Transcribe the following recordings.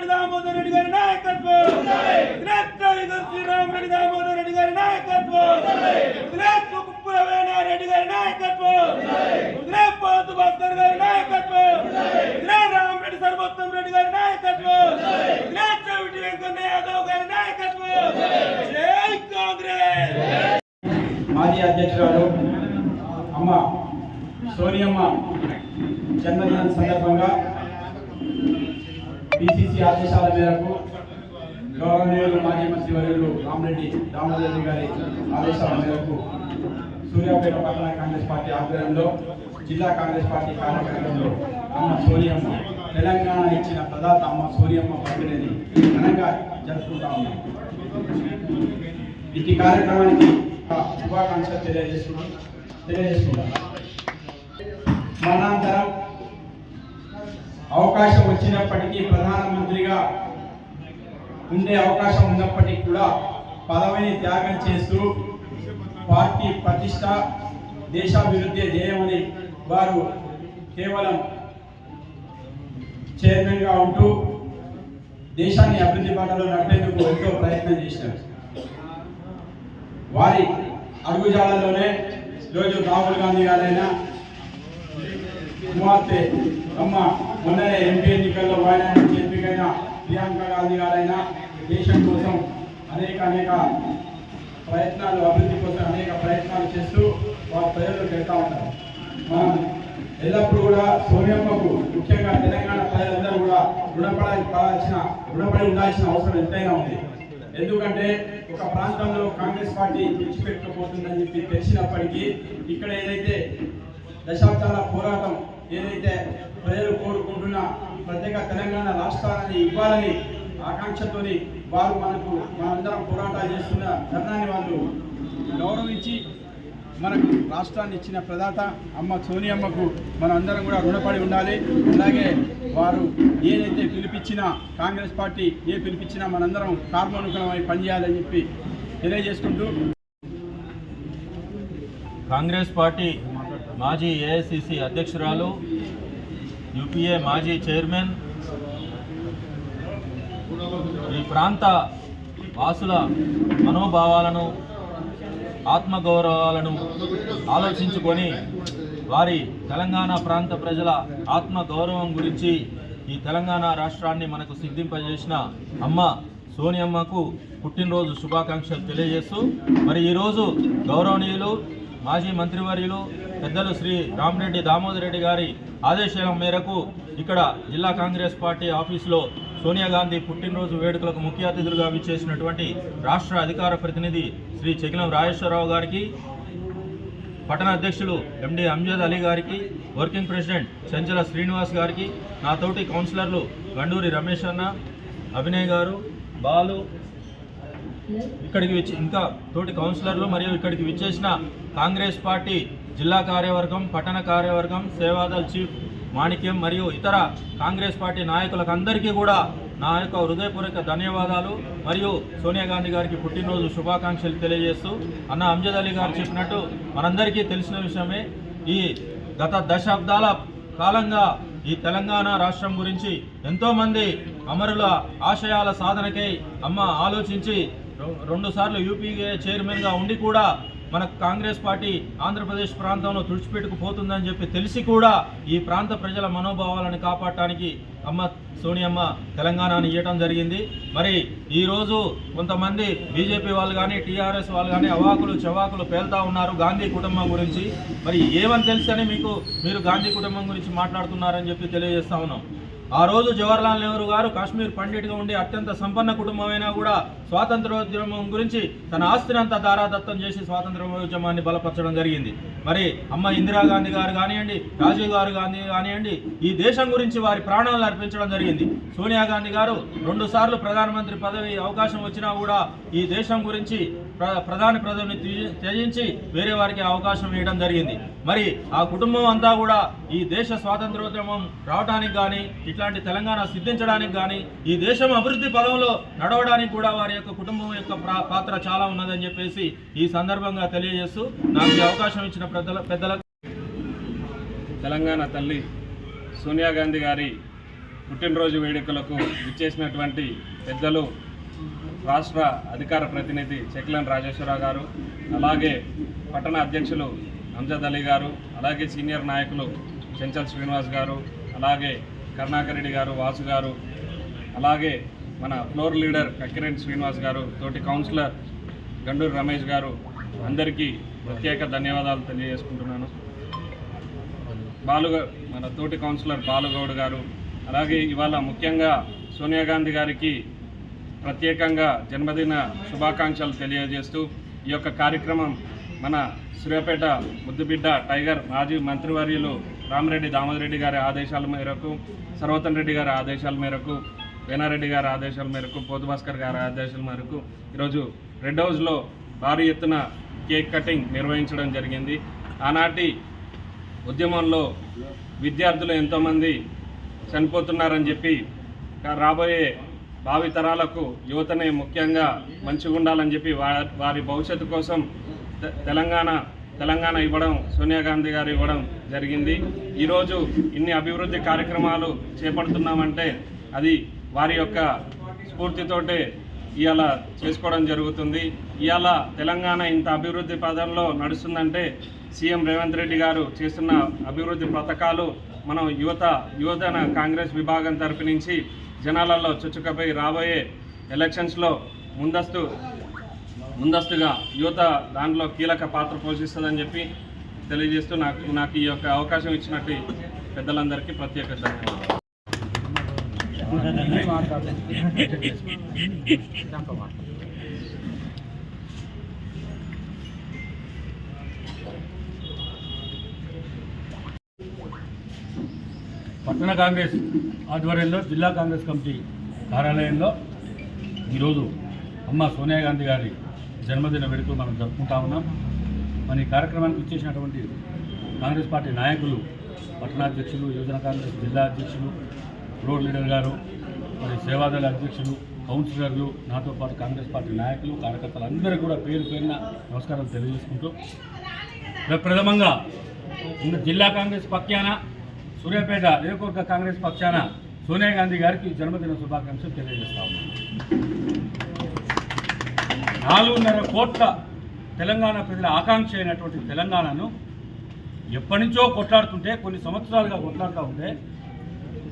శ్రీరామ్ రెడ్డి దామోదర్ రెడ్డి గారి నాయకత్వం. Great tiger Sriram Damodar Reddy గారి నాయకత్వం. గ్రేట్ కుప్పుల వేణారెడ్డి గారి నాయకత్వం. గ్రేట్ పోతు భాస్కర్ గారి నాయకత్వం. గ్రేట్ రామరెడ్డి సర్వోత్తం రెడ్డి గారి నాయకత్వం. గ్రేట్ చవిటి వెంకన్న యాదవ్ గారి నాయకత్వం. జై కాంగ్రెస్. మాజీ అధ్యక్షురాలు అమ్మ సోనియమ్మ జన్మదినం సందర్భంగా పిసిసి ఆదేశాల మేరకు గౌరవనీయులు మాజీ మంత్రి వర్యులు రామరెడ్డి రామరెడ్డి గారి ఆదేశాల మేరకు సూర్యాపేట పట్టణ కాంగ్రెస్ పార్టీ ఆధ్వర్యంలో జిల్లా కాంగ్రెస్ పార్టీ కార్యక్రమంలో అమ్మ సూర్యమ్మ తెలంగాణ ఇచ్చిన ప్రదాత అమ్మ సూర్యమ్మ పంపిణీని ఘనంగా జరుపుకుంటా ఉన్నాం. ఇది కార్యక్రమానికి శుభాకాంక్షలు తెలియజేసుకున్నాం తెలియజేసుకుంటాం. మరణాంతరం అవకాశం వచ్చినప్పటికీ ప్రధానమంత్రిగా ఉండే అవకాశం ఉన్నప్పటికీ కూడా పదవిని త్యాగం చేస్తూ పార్టీ ప్రతిష్ట దేశాభివృద్ధి ధ్యేయమని వారు కేవలం చైర్మన్గా ఉంటూ దేశాన్ని అభివృద్ధి బాటలో నడిపేందుకు ఎంతో ప్రయత్నం చేశారు. వారి అడుగుజాలలోనే ఈరోజు రాహుల్ గాంధీ గారైనా కుమార్తె అమ్మ మొన్న ఎంపీ ఎన్నికల్లో వాయనానికి ఎంపికైన ప్రియాంక గాంధీ గారైనా దేశం కోసం అనేక అనేక ప్రయత్నాలు అభివృద్ధి కోసం అనేక ప్రయత్నాలు చేస్తూ వారు ప్రజలు పెడతా ఉంటారు. మనం ఎల్లప్పుడూ కూడా సోనియమ్మకు ముఖ్యంగా తెలంగాణ ప్రజలందరూ కూడా రుణపడాలి పడాల్సిన రుణపడి ఉండాల్సిన అవసరం ఎంతైనా ఉంది. ఎందుకంటే ఒక ప్రాంతంలో కాంగ్రెస్ పార్టీ విడిచిపెట్టకపోతుందని చెప్పి తెలిసినప్పటికీ ఇక్కడ ఏదైతే దశాబ్దాల పోరాటం ఏదైతే ప్రజలు ప్రత్యేక తెలంగాణ రాష్ట్రాన్ని ఇవ్వాలని ఆకాంక్షతోని వారు మనకు మనందరం పోరాటాలు చేస్తున్న ధర్నాన్ని వాళ్ళు గౌరవించి మనకు రాష్ట్రాన్ని ఇచ్చిన ప్రదాత అమ్మ సోనియమ్మకు మనం అందరం కూడా రుణపడి ఉండాలి. అలాగే వారు ఏదైతే పిలిపించినా కాంగ్రెస్ పార్టీ ఏ పిలిపించినా మనందరం కార్మోనుకరమై పనిచేయాలని చెప్పి తెలియజేసుకుంటూ కాంగ్రెస్ పార్టీ మాజీ ఏఐసిసి అధ్యక్షురాలు యూపీఏ మాజీ చైర్మన్ ఈ ప్రాంత వాసుల మనోభావాలను ఆత్మగౌరవాలను ఆలోచించుకొని వారి తెలంగాణ ప్రాంత ప్రజల ఆత్మగౌరవం గురించి ఈ తెలంగాణ రాష్ట్రాన్ని మనకు సిద్ధింపజేసిన అమ్మ సోనియమ్మకు పుట్టినరోజు శుభాకాంక్షలు తెలియజేస్తూ మరి ఈరోజు గౌరవనీయులు మాజీ మంత్రివర్యులు పెద్దలు శ్రీ రామరెడ్డి దామోదర్ రెడ్డి గారి ఆదేశాల మేరకు ఇక్కడ జిల్లా కాంగ్రెస్ పార్టీ ఆఫీసులో సోనియా గాంధీ పుట్టినరోజు వేడుకలకు ముఖ్య అతిథులుగా విచ్చేసినటువంటి రాష్ట్ర అధికార ప్రతినిధి శ్రీ చెకిలం రాజేశ్వరరావు గారికి పట్టణ అధ్యక్షులు ఎండి అంజద్ అలీ గారికి వర్కింగ్ ప్రెసిడెంట్ చంచల శ్రీనివాస్ గారికి నా తోటి కౌన్సిలర్లు గండూరి రమేష్ అన్న అభినయ్ గారు బాలు ఇక్కడికి ఇంకా తోటి కౌన్సిలర్లు మరియు ఇక్కడికి విచ్చేసిన కాంగ్రెస్ పార్టీ జిల్లా కార్యవర్గం పట్టణ కార్యవర్గం సేవాదల్ చీఫ్ మాణిక్యం మరియు ఇతర కాంగ్రెస్ పార్టీ నాయకులకు అందరికీ కూడా నా యొక్క హృదయపూర్వక ధన్యవాదాలు మరియు సోనియా గాంధీ గారికి పుట్టినరోజు శుభాకాంక్షలు తెలియజేస్తూ అన్న అంజద్ అలీ గారు చెప్పినట్టు మనందరికీ తెలిసిన విషయమే ఈ గత దశాబ్దాల కాలంగా ఈ తెలంగాణ రాష్ట్రం గురించి ఎంతోమంది అమరుల ఆశయాల సాధనకై అమ్మ ఆలోచించి రెండుసార్లు యూపీఏ చైర్మన్గా ఉండి కూడా మన కాంగ్రెస్ పార్టీ ఆంధ్రప్రదేశ్ ప్రాంతంలో తుడిచిపెట్టుకుపోతుందని చెప్పి తెలిసి కూడా ఈ ప్రాంత ప్రజల మనోభావాలను కాపాడటానికి అమ్మ సోనియమ్మ తెలంగాణను ఇవ్వటం జరిగింది. మరి ఈరోజు కొంతమంది బీజేపీ వాళ్ళు కానీ టీఆర్ఎస్ వాళ్ళు కానీ అవాకులు చవాకులు పేల్తా ఉన్నారు గాంధీ కుటుంబం గురించి. మరి ఏమని తెలుసని మీకు మీరు గాంధీ కుటుంబం గురించి మాట్లాడుతున్నారని చెప్పి తెలియజేస్తా ఉన్నాం. ఆ రోజు జవహర్లాల్ నెహ్రూ గారు కాశ్మీర్ పండిట్గా ఉండి అత్యంత సంపన్న కుటుంబమైనా కూడా స్వాతంత్రోద్యమం గురించి తన ఆస్తిని అంతా దారాదత్తం చేసి స్వాతంత్రోద్యమాన్ని బలపరచడం జరిగింది. మరి అమ్మ ఇందిరాగాంధీ గారు కానివ్వండి రాజీవ్ గారు గాంధీ కానివ్వండి ఈ దేశం గురించి వారి ప్రాణాలను అర్పించడం జరిగింది. సోనియా గాంధీ గారు రెండు సార్లు ప్రధానమంత్రి పదవి అవకాశం వచ్చినా కూడా ఈ దేశం గురించి ప్ర ప్రధాని పదవిని త్యజించి వేరే వారికి అవకాశం ఇవ్వడం జరిగింది. మరి ఆ కుటుంబం అంతా కూడా ఈ దేశ స్వాతంత్రోద్యమం రావడానికి కానీ ఇట్లాంటి తెలంగాణ సిద్ధించడానికి కానీ ఈ దేశం అభివృద్ధి పదంలో నడవడానికి కూడా వారి యొక్క కుటుంబం యొక్క ప్రా- పాత్ర చాలా ఉన్నదని చెప్పేసి ఈ సందర్భంగా తెలియజేస్తూ నాకు ఈ అవకాశం ఇచ్చిన పెద్దల పెద్దలకు తెలంగాణ తల్లి సోనియా గాంధీ గారి పుట్టినరోజు వేడుకలకు విచ్చేసినటువంటి పెద్దలు రాష్ట్ర అధికార ప్రతినిధి చెక్లన్ రాజేశ్వరరావు గారు అలాగే పట్టణ అధ్యక్షులు అంజద్ అలీ గారు అలాగే సీనియర్ నాయకులు చెంచల్ శ్రీనివాస్ గారు అలాగే కరుణాకర్ రెడ్డి గారు వాసు గారు అలాగే మన ఫ్లోర్ లీడర్ కక్కిరెడ్డి శ్రీనివాస్ గారు తోటి కౌన్సిలర్ గండూరు రమేష్ గారు అందరికీ ప్రత్యేక ధన్యవాదాలు తెలియజేసుకుంటున్నాను. బాలుగ మన తోటి కౌన్సిలర్ బాలుగౌడ్ గారు అలాగే ఇవాళ ముఖ్యంగా సోనియా గాంధీ గారికి ప్రత్యేకంగా జన్మదిన శుభాకాంక్షలు తెలియజేస్తూ ఈ యొక్క కార్యక్రమం మన సూర్యాపేట ముద్దుబిడ్డ టైగర్ మాజీ మంత్రివర్యులు రామరెడ్డి దామోదరెడ్డి గారి ఆదేశాల మేరకు సర్వతన్ రెడ్డి గారి ఆదేశాల మేరకు వేనారెడ్డి గారి ఆదేశాల మేరకు పోతుభాస్కర్ గారి ఆదేశాల మేరకు ఈరోజు రెడ్ హౌస్లో భారీ ఎత్తున కేక్ కటింగ్ నిర్వహించడం జరిగింది. ఆనాటి ఉద్యమంలో విద్యార్థులు ఎంతోమంది చనిపోతున్నారని చెప్పి రాబోయే భావితరాలకు యువతనే ముఖ్యంగా మంచిగా ఉండాలని చెప్పి వారి భవిష్యత్తు కోసం తె- తెలంగాణ తెలంగాణ ఇవ్వడం సోనియా గాంధీ గారు ఇవ్వడం జరిగింది. ఈరోజు ఇన్ని అభివృద్ధి కార్యక్రమాలు చేపడుతున్నామంటే అది వారి యొక్క స్ఫూర్తితోటే ఇవాళ చేసుకోవడం జరుగుతుంది. ఇవాళ తెలంగాణ ఇంత అభివృద్ధి పదంలో నడుస్తుందంటే సీఎం రేవంత్ రెడ్డి గారు చేస్తున్న అభివృద్ధి పథకాలు మనం యువత యువజన కాంగ్రెస్ విభాగం తరపు నుంచి జనాలలో చుచ్చుకపోయి రాబోయే ఎలక్షన్స్లో ముందస్తు ముందస్తుగా యువత దాంట్లో కీలక పాత్ర పోషిస్తుందని చెప్పి తెలియజేస్తూ నాకు నాకు ఈ యొక్క అవకాశం ఇచ్చినట్టు పెద్దలందరికీ ప్రత్యేక ధన్యవాదాలు. పట్టణ కాంగ్రెస్ ఆధ్వర్యంలో జిల్లా కాంగ్రెస్ కమిటీ కార్యాలయంలో ఈరోజు అమ్మ సోనియా గాంధీ గారి జన్మదిన వేడుకలు మనం జరుపుకుంటా ఉన్నాం. మన ఈ కార్యక్రమానికి వచ్చేసినటువంటి కాంగ్రెస్ పార్టీ నాయకులు పట్టణాధ్యక్షులు యువజన కాంగ్రెస్ జిల్లా అధ్యక్షులు ఫ్లోర్ లీడర్ గారు మరి సేవాదళ అధ్యక్షులు కౌన్సిలర్లు నాతో పాటు కాంగ్రెస్ పార్టీ నాయకులు కార్యకర్తలు అందరూ కూడా పేరు పేరున నమస్కారం తెలియజేసుకుంటూ ప్రథమంగా ఉన్న జిల్లా కాంగ్రెస్ పక్షాన సూర్యాపేట నియోజకవర్గ కాంగ్రెస్ పక్షాన సోనియా గాంధీ గారికి జన్మదిన శుభాకాంక్షలు తెలియజేస్తా ఉన్నాను నాలుగున్నర కోట్ల తెలంగాణ ప్రజల ఆకాంక్ష అయినటువంటి తెలంగాణను ఎప్పటి నుంచో కొట్లాడుతుంటే కొన్ని సంవత్సరాలుగా కొట్లాడుతూ ఉంటే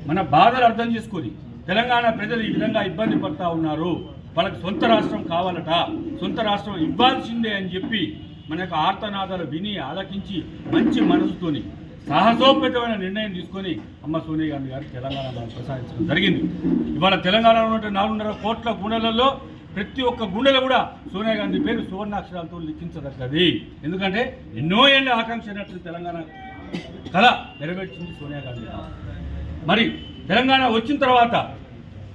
మన బాధలు అర్థం చేసుకొని తెలంగాణ ప్రజలు ఈ విధంగా ఇబ్బంది పడతా ఉన్నారు. వాళ్ళకి సొంత రాష్ట్రం కావాలట. సొంత రాష్ట్రం ఇవ్వాల్సిందే అని చెప్పి మన యొక్క ఆర్తనాదాలు విని ఆలకించి మంచి మనసుతోని సాహసోపేతమైన నిర్ణయం తీసుకొని అమ్మ సోనియా గాంధీ గారు తెలంగాణ ప్రసాదించడం జరిగింది. ఇవాళ తెలంగాణలో ఉన్న నాలుగున్నర కోట్ల గుండెలలో ప్రతి ఒక్క గుండెలో కూడా సోనియా గాంధీ పేరు సువర్ణాక్షరాలతో లిఖించదగ్గది. ఎందుకంటే ఎన్నో ఏళ్ళ ఆకాంక్ష అయినట్లు తెలంగాణ కళ నెరవేర్చింది సోనియా గాంధీ గారు. మరి తెలంగాణ వచ్చిన తర్వాత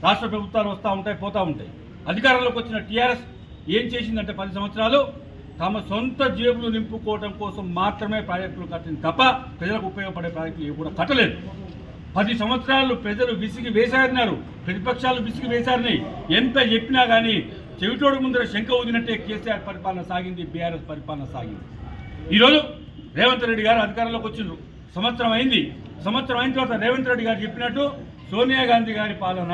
రాష్ట్ర ప్రభుత్వాలు వస్తూ ఉంటాయి పోతూ ఉంటాయి. అధికారంలోకి వచ్చిన టీఆర్ఎస్ ఏం చేసిందంటే పది సంవత్సరాలు తమ సొంత జేబులు నింపుకోవడం కోసం మాత్రమే ప్రాజెక్టులు కట్టింది తప్ప ప్రజలకు ఉపయోగపడే ప్రాజెక్టులు ఏవి కూడా కట్టలేదు. పది సంవత్సరాలు ప్రజలు విసిగి వేశారన్నారు ప్రతిపక్షాలు విసిగి వేశారని ఎంత చెప్పినా కానీ చెవిటోడు ముందర శంఖ ఊదినట్టే కేసీఆర్ పరిపాలన సాగింది బీఆర్ఎస్ పరిపాలన సాగింది. ఈరోజు రేవంత్ రెడ్డి గారు అధికారంలోకి వచ్చిండ్రు. సంవత్సరం అయింది. సంవత్సరం అయిన తర్వాత రేవంత్ రెడ్డి గారు చెప్పినట్టు సోనియా గాంధీ గారి పాలన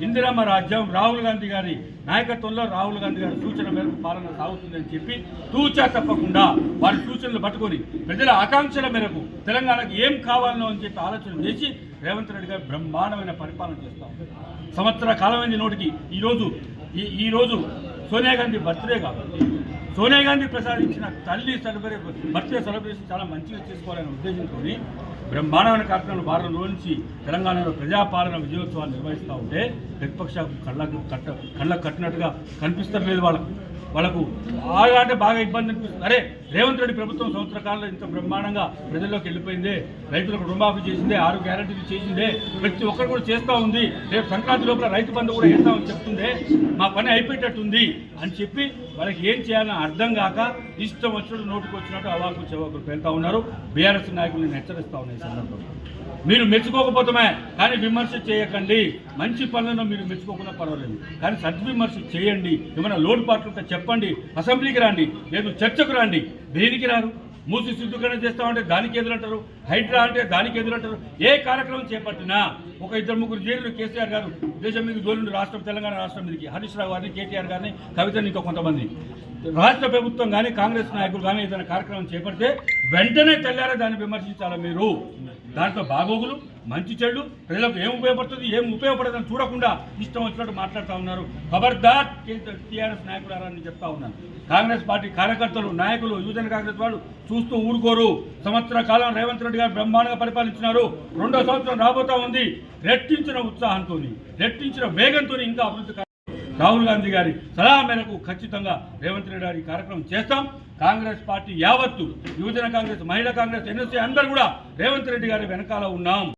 ఇందిరమ్మ రాజ్యం రాహుల్ గాంధీ గారి నాయకత్వంలో రాహుల్ గాంధీ గారి సూచన మేరకు పాలన సాగుతుందని చెప్పి తూచా తప్పకుండా వారి సూచనలు పట్టుకొని ప్రజల ఆకాంక్షల మేరకు తెలంగాణకు ఏం కావాలనో అని చెప్పి ఆలోచన చేసి రేవంత్ రెడ్డి గారు బ్రహ్మాండమైన పరిపాలన చేస్తాం సంవత్సర కాలమైంది నోటికి. ఈరోజు ఈ ఈరోజు సోనియా గాంధీ బర్త్డే కాబట్టి సోనియా గాంధీ ప్రసాదించిన తల్లి సెలబ్రేట్ బర్త్డే సెలబ్రేషన్ చాలా మంచిగా చేసుకోవాలనే ఉద్దేశంతో బ్రహ్మాండమైన కార్యక్రమాలు వారం రోజు నుంచి తెలంగాణలో ప్రజాపాలన విజయోత్సవాలు నిర్వహిస్తూ ఉంటే ప్రతిపక్ష కళ్ళకు కట్ట కళ్ళకు కట్టినట్టుగా కనిపిస్తలేదు వాళ్ళకు. వాళ్ళకు బాగా అంటే బాగా ఇబ్బంది అనిపిస్తుంది. అరే రేవంత్ రెడ్డి ప్రభుత్వం సంవత్సర కాలంలో ఇంత బ్రహ్మాండంగా ప్రజల్లోకి వెళ్ళిపోయిందే రైతులకు రుణమాఫీ చేసిందే ఆరు గ్యారంటీలు చేసిందే ప్రతి ఒక్కరు కూడా చేస్తూ ఉంది. రేపు సంక్రాంతి లోపల రైతు బంధు కూడా వేస్తామని చెప్తుందే మా పని అయిపోయేటట్టుంది అని చెప్పి వాళ్ళకి ఏం చేయాలని అర్థం కాక ఇష్టం వచ్చినట్టు నోటుకు వచ్చినట్టు అవాకు చెవాకులు వెళ్తా ఉన్నారు. బీఆర్ఎస్ నాయకులు నేను హెచ్చరిస్తా ఉన్నాయి సందర్భంగా. సందర్భంలో మీరు మెచ్చుకోకపోతమే కానీ విమర్శ చేయకండి. మంచి పనులను మీరు మెచ్చుకోకుండా పర్వాలేదు. కానీ సద్విమర్శ చేయండి. ఏమైనా లోటుపాట్లు ఉంటే చెప్పండి. అసెంబ్లీకి రండి. లేదు చర్చకు రండి. దేనికి రారు? మూసి శుద్ధీకరణ చేస్తామంటే దానికి ఎదురంటారు హైడ్రా అంటే దానికి ఎదురంటారు ఏ కార్యక్రమం చేపట్టినా ఒక ఇద్దరు ముగ్గురు జైలు కేసీఆర్ గారు దేశం మీద జోలుండి రాష్ట్రం తెలంగాణ రాష్ట్రం మీదకి హరీష్ రావు గారిని కేటీఆర్ గారిని కవితని ఇంకా కొంతమంది. రాష్ట్ర ప్రభుత్వం కానీ కాంగ్రెస్ నాయకులు కానీ ఏదైనా కార్యక్రమం చేపడితే వెంటనే తెల్లారే దాన్ని విమర్శించాలి మీరు? దాంట్లో బాగోగులు మంచి చెడు ప్రజలకు ఏం ఉపయోగపడుతుంది ఏం ఉపయోగపడదని చూడకుండా ఇష్టం వచ్చినట్టు మాట్లాడుతూ ఉన్నారు. ఖబర్దార్ టీఆర్ఎస్ నాయకులారని చెప్తా ఉన్నాను. కాంగ్రెస్ పార్టీ కార్యకర్తలు నాయకులు యువజన కాంగ్రెస్ వాళ్ళు చూస్తూ ఊరుకోరు. సంవత్సర కాలం రేవంత్ రెడ్డి గారు బ్రహ్మాండంగా పరిపాలించినారు. రెండో సంవత్సరం రాబోతా ఉంది. రెట్టించిన ఉత్సాహంతో రెట్టించిన వేగంతో ఇంకా అభివృద్ధి రాహుల్ గాంధీ గారి సలహా మేరకు ఖచ్చితంగా రేవంత్ రెడ్డి గారి కార్యక్రమం చేస్తాం. కాంగ్రెస్ పార్టీ యావత్తు యువజన కాంగ్రెస్ మహిళా కాంగ్రెస్ ఎన్ఎస్సీ అందరూ కూడా రేవంత్ రెడ్డి గారి వెనకాల ఉన్నాం.